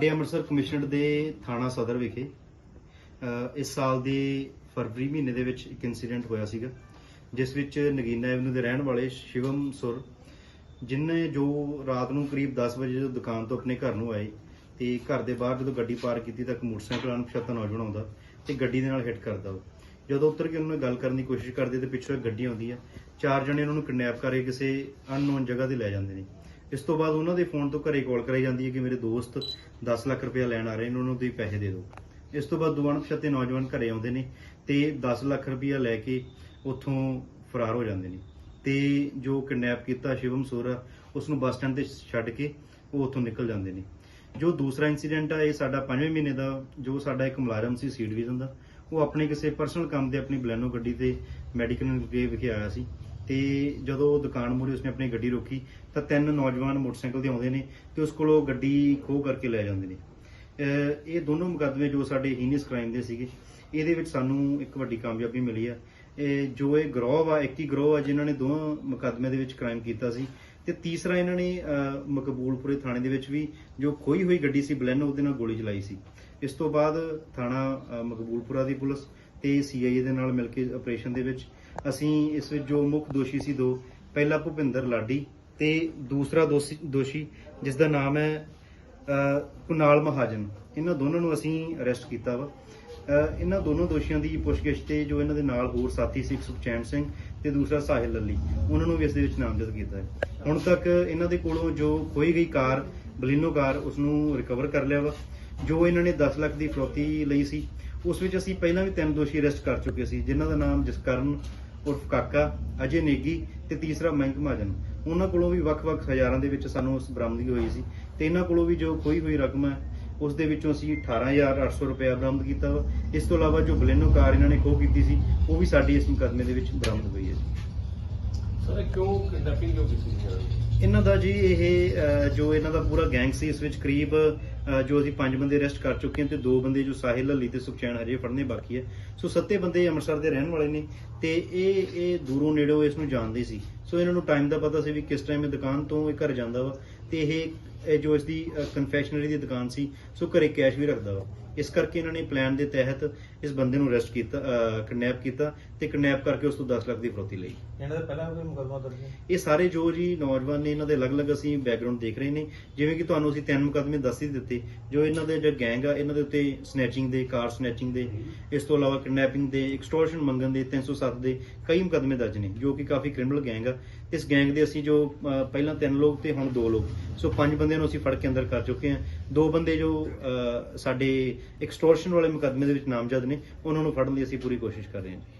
ਸਾਡੇ ਅੰਮ੍ਰਿਤਸਰ ਕਮਿਸ਼ਨਰ ਦੇ ਥਾਣਾ ਸਦਰ ਵਿਖੇ ਇਸ ਸਾਲ ਦੇ ਫਰਵਰੀ ਮਹੀਨੇ ਦੇ ਵਿੱਚ ਇੱਕ ਇਨਸੀਡੈਂਟ ਹੋਇਆ ਸੀਗਾ, ਜਿਸ ਵਿੱਚ ਨਗੀਨਾ ਐਵਨਿਊ ਦੇ ਰਹਿਣ ਵਾਲੇ ਸ਼ਿਵਮ ਸੁਰ ਜਿਨਨੇ ਜੋ ਰਾਤ ਨੂੰ ਕਰੀਬ 10 ਵਜੇ ਜਦੋਂ ਦੁਕਾਨ ਤੋਂ ਆਪਣੇ ਘਰ ਨੂੰ ਆਏ, ਤੇ ਘਰ ਦੇ ਬਾਹਰ ਜਦੋਂ ਗੱਡੀ ਪਾਰਕ ਕੀਤੀ ਤਾਂ ਇੱਕ ਮੋਟਰਸਾਈਕਲ ਅਣਪਛਾਤਾ ਨੌਜਵਾਨ ਆਉਂਦਾ ਤੇ ਗੱਡੀ ਦੇ ਨਾਲ ਹਿੱਟ ਕਰਦਾ ਉਹ। ਜਦੋਂ ਉੱਤਰ ਕੇ ਉਹਨਾਂ ਨਾਲ ਗੱਲ ਕਰਨ ਦੀ ਕੋਸ਼ਿਸ਼ ਕਰਦੇ ਤੇ ਪਿੱਛੋਂ ਇੱਕ ਗੱਡੀ ਆਉਂਦੀ ਹੈ ਚਾਰ ਜਣੇ ਉਹਨਾਂ ਨੂੰ ਕਿਡਨੈਪ ਕਰਕੇ ਕਿਸੇ ਅਨਨੋਨ ਜਗ੍ਹਾ ਤੇ ਲੈ ਜਾਂਦੇ ਨੇ। ਇਸ ਤੋਂ ਬਾਅਦ ਉਹਨਾਂ ਦੇ ਫੋਨ ਤੋਂ ਘਰੇ ਕਾਲ ਕਰਾਈ ਜਾਂਦੀ ਹੈ ਕਿ ਮੇਰੇ ਦੋਸਤ 10 ਲੱਖ ਰੁਪਇਆ ਲੈਣ ਆ ਰਹੇ ਨੇ, ਉਹਨਾਂ ਨੂੰ ਤੁਸੀਂ ਪੈਸੇ ਦੇ ਦਿਓ। ਇਸ ਤੋਂ ਬਾਅਦ ਦੋ ਅਣਪਛਾਤੇ ਨੌਜਵਾਨ ਘਰੇ ਆਉਂਦੇ ਨੇ ਤੇ 10 ਲੱਖ ਰੁਪਇਆ ਲੈ ਕੇ ਉੱਥੋਂ ਫਰਾਰ ਹੋ ਜਾਂਦੇ ਨੇ। ਤੇ ਜੋ ਕਿਡਨੈਪ ਕੀਤਾ ਸ਼ਿਵਮ ਸੋਰਾ ਉਸ ਨੂੰ ਬੱਸ ਸਟੈਂਡ ਤੇ ਛੱਡ ਕੇ ਉਹ ਉੱਥੋਂ ਨਿਕਲ ਜਾਂਦੇ ਨੇ। ਜੋ ਦੂਸਰਾ ਇਨਸੀਡੈਂਟ ਆ, ਇਹ ਸਾਡਾ 5ਵੇਂ ਮਹੀਨੇ ਦਾ, ਜੋ ਸਾਡਾ ਇੱਕ ਮੁਲਾਜ਼ਮ ਸੀ ਸੀ ਡਿਵੀਜ਼ਨ ਦਾ, ਉਹ ਆਪਣੇ ਕਿਸੇ ਪਰਸਨਲ ਕੰਮ 'ਤੇ ਆਪਣੀ ਬਲੈਨੋ ਗੱਡੀ ਤੇ ਮੈਡੀਕਲ ਵਿਖੇ ਆਇਆ ਸੀ। ਤੇ ਜਦੋਂ ਉਹ ਦੁਕਾਨ ਮੂਹਰੇ ਉਸਨੇ ਆਪਣੀ ਗੱਡੀ ਰੋਕੀ, ਤਾਂ ਤਿੰਨ ਨੌਜਵਾਨ ਮੋਟਰਸਾਈਕਲ ਤੇ ਆਉਂਦੇ ਨੇ ਤੇ ਉਸ ਕੋਲੋਂ ਗੱਡੀ ਖੋਹ ਕਰਕੇ ਲੈ ਜਾਂਦੇ ਨੇ। ਇਹ ਦੋਨੋਂ ਮੁਕੱਦਮੇ ਜੋ ਸਾਡੇ ਹੀਨੀਅਸ ਕ੍ਰਾਈਮ ਦੇ ਸੀਗੇ, ਇਹਦੇ ਵਿੱਚ ਸਾਨੂੰ ਇੱਕ ਵੱਡੀ ਕਾਮਯਾਬੀ ਮਿਲੀ ਆ। ਇਹ ਜੋ ਇਹ ਗਰੋਹ ਆ, ਇੱਕ ਹੀ ਗਰੋਹ ਆ ਜਿਨ੍ਹਾਂ ਨੇ ਦੋਹਾਂ ਮੁਕੱਦਮੇ ਦੇ ਵਿੱਚ ਕ੍ਰਾਈਮ ਕੀਤਾ ਸੀ ਤੇ ਤੀਸਰਾ ਇਹਨਾਂ ਨੇ ਮਕਬੂਲਪੁਰੇ ਥਾਣੇ ਦੇ ਵਿੱਚ ਵੀ ਜੋ ਖੋਈ ਹੋਈ ਗੱਡੀ ਸੀ ਬਲੈਨੋ, ਉਹਦੇ ਨਾਲ ਗੋਲੀ ਚਲਾਈ ਸੀ। ਇਸ ਤੋਂ ਬਾਅਦ ਥਾਣਾ ਮਕਬੂਲਪੁਰਾ ਦੀ ਪੁਲਿਸ ਤੇ ਸੀਆਈਏ ਦੇ ਨਾਲ ਮਿਲ ਕੇ ਆਪਰੇਸ਼ਨ ਦੇ ਵਿੱਚ ਅਸੀਂ ਇਸ ਵਿੱਚ ਜੋ ਮੁੱਖ ਦੋਸ਼ੀ ਸੀ ਦੋ, ਪਹਿਲਾ ਭੁਪਿੰਦਰ ਲਾਡੀ ਤੇ ਦੂਸਰਾ ਦੋਸ਼ੀ ਦੋਸ਼ੀ ਜਿਸ ਦਾ ਨਾਮ ਹੈ ਕੁਨਾਲ ਮਹਾਜਨ। ਇਹਨਾਂ ਦੋਨਾਂ ਨੂੰ ਅਸੀਂ ਅਰੈਸਟ ਕੀਤਾ ਵਾ। ਇਹਨਾਂ ਦੋਨੋਂ ਦੋਸ਼ੀਆਂ ਦੀ ਪੁੱਛਗਿੱਛ ਤੇ ਜੋ ਇਹਨਾਂ ਦੇ ਨਾਲ ਹੋਰ ਸਾਥੀ ਸੀ ਸੁਖਚੈਨ ਸਿੰਘ ਤੇ ਦੂਸਰਾ ਸਾਹਿਲ ਲੱਲੀ, ਉਹਨਾਂ ਨੂੰ ਵੀ ਇਸ ਦੇ ਵਿੱਚ ਨਾਮਜ਼ਦ ਕੀਤਾ ਹੈ। ਹੁਣ ਤੱਕ ਇਹਨਾਂ ਦੇ ਕੋਲੋਂ ਜੋ ਖੋਈ ਗਈ ਕਾਰ, ਬਲੀਨੋ ਕਾਰ ਉਸ ਨੂੰ ਰਿਕਵਰ ਕਰ ਲਿਆ ਵਾ। ਜੋ ਇਹਨਾਂ ਨੇ 10 ਲੱਖ ਦੀ ਫਰੋਤੀ ਲਈ ਸੀ ਉਸ ਵਿੱਚ ਅਸੀਂ ਪਹਿਲਾਂ ਵੀ ਤਿੰਨ ਦੋਸ਼ੀ ਅਰੈਸਟ ਕਰ ਚੁੱਕੇ ਸੀ, ਜਿਨ੍ਹਾਂ ਦਾ ਨਾਮ ਜਸਕਰਨ ਉਰਫ ਕਾਕਾ, ਅਜੇ ਨੇਗੀ ਤੇ ਤੀਸਰਾ ਮਯੰਕ ਮਹਾਜਨ ਉਹਨਾਂ ਕੋਲੋਂ ਵੀ ਵੱਖ-ਵੱਖ ਹਜ਼ਾਰਾਂ ਦੇ ਵਿੱਚ ਸਾਨੂੰ ਉਸ ਬਰਾਮਦਗੀ ਹੋਈ ਸੀ ਤੇ ਇਹਨਾਂ ਕੋਲੋਂ ਵੀ ਜੋ ਖੋਈ ਹੋਈ ਰਕਮ ਹੈ, ਉਸ ਦੇ ਵਿੱਚੋਂ ਅਸੀਂ 18800 ਰੁਪਏ ਬਰਾਮਦ ਕੀਤਾ ਵਾ। ਇਸ ਤੋਂ ਇਲਾਵਾ ਜੋ ਬਲੇਨੋ ਕਾਰ ਇਹਨਾਂ ਨੇ ਖੋਹ ਕੀਤੀ ਸੀ, ਉਹ ਵੀ ਸਾਡੀ ਇਸ ਮੁਕੱਦਮੇ ਦੇ ਵਿੱਚ ਬਰਾਮਦ ਹੋਈ ਹੈ ਸਰ ਕਿਉਂ ਕਿਡਨੈਪਿੰਗ ਕਿਉਂ ਕੀਤੀ ਸੀ? ਇਹਨਾਂ ਦਾ ਜੀ ਇਹ ਅਹ, ਜੋ ਇਹਨਾਂ ਦਾ ਪੂਰਾ ਗੈਂਗ ਸੀ ਇਸ ਵਿੱਚ ਕਰੀਬ ਅਹ, ਜੋ ਅਸੀਂ ਪੰਜ ਬੰਦੇ ਅਰੈਸਟ ਕਰ ਚੁੱਕੇ ਹਾਂ ਤੇ ਦੋ ਬੰਦੇ ਜੋ ਸਾਹਿਲ ਹਲੀ ਤੇ ਸੁਖਚੈਨ ਹਜੇ ਫੜਨੇ ਬਾਕੀ ਹੈ। ਸੋ ਸੱਤੇ ਬੰਦੇ ਅੰਮ੍ਰਿਤਸਰ ਦੇ ਰਹਿਣ ਵਾਲੇ ਨੇ ਤੇ ਇਹ ਇਹ ਦੂਰੋਂ ਨੇੜੋਂ ਇਸ ਨੂੰ ਜਾਣਦੇ ਸੀ। ਸੋ ਇਹਨਾਂ ਨੂੰ ਟਾਈਮ ਦਾ ਪਤਾ ਸੀ ਵੀ ਕਿਸ ਟਾਈਮ ਇਹ ਦੁਕਾਨ ਤੋਂ ਇਹ ਘਰ ਜਾਂਦਾ ਵਾ ਤੇ ਇਹ ਇਹ ਜੋ ਇਸ ਦੀ ਕਨਫੈਕਸ਼ਨਰੀ ਦੀ ਦੁਕਾਨ ਸੀ ਸੋ ਘਰੇ ਕੈਸ਼ ਵੀ ਰੱਖਦਾ ਵਾ। ਇਸ ਕਰਕੇ ਇਹਨਾਂ ਨੇ ਪਲਾਨ ਦੇ ਤਹਿਤ ਇਸ ਬੰਦੇ ਨੂੰ ਅਰੈਸਟ ਕੀਤਾ ਕਿਡਨੈਪ ਕੀਤਾ ਤੇ ਕਿਡਨੈਪ ਕਰਕੇ ਉਸ ਤੋਂ 10 ਲੱਖ ਦੀ ਫਰੋਤੀ ਲਈ। ਇਹਨਾਂ ਦਾ ਪਹਿਲਾਂ ਕੋਈ ਮੁਕਦਮਾ ਦਰਜ ਹੈ? ਇਹ ਸਾਰੇ ਜੋ ਜੀ ਨੌਜਵਾਨ ਨੇ ਇਹਨਾਂ ਦੇ ਅਲੱਗ-ਅਲੱਗ ਅਸੀਂ ਬੈਕਗ੍ਰਾਉਂਡ ਦੇਖ ਰਹੇ ਨੇ। ਜਿਵੇਂ ਕਿ ਤੁਹਾਨੂੰ ਅਸੀਂ ਤਿੰਨ ਮੁਕੱਦਮੇ ਦੱਸ ਹੀ ਦਿੱਤੇ। ਜੋ ਇਹਨਾਂ ਦੇ ਜੋ ਗੈਂਗ ਆ ਇਹਨਾਂ ਦੇ ਉੱਤੇ ਸਨੈਚਿੰਗ ਦੇ ਕਾਰ ਸਨੈਚਿੰਗ ਦੇ ਇਸ ਤੋਂ ਇਲਾਵਾ ਕਿਡਨੈਪਿੰਗ ਦੇ ਐਕਸਟੋਰਸ਼ਨ ਮੰਗਣ ਦੇ 307 ਦੇ ਕਈ ਮੁਕੱਦਮੇ ਦਰਜ ਨੇ ਜੋ ਕਿ ਕਾਫੀ ਕ੍ਰਿਮੀਨਲ ਗੈਂਗ ਆ। ਇਸ ਗੈਂਗ ਦੇ ਅਸੀਂ ਜੋ ਪਹਿਲਾਂ ਤਿੰਨ ਲੋਕ ਤੇ ਹੁਣ ਦੋ ਲੋਕ। ਸੋ ਪੰਜ ਬੰਦਿਆਂ ਨੂੰ ਅਸੀਂ ਫੜ ਕੇ ਅੰਦਰ ਕਰ ਚੁੱਕੇ ਹਾਂ। ਦੋ ਬੰਦੇ ਜੋ ਸਾਡੇ ਐਕਸਟੋਰਸ਼ਨ ਵਾਲੇ ਮੁਕੱਦਮੇ ਦੇ ਵਿੱਚ ਨਾਮਜ਼ਦ ਨੇ, ਉਹਨਾਂ ਨੂੰ ਫੜਨ ਦੀ ਅਸੀਂ ਪੂਰੀ ਕੋਸ਼ਿਸ਼ ਕਰ ਰਹੇ ਹਾਂ ਜੀ।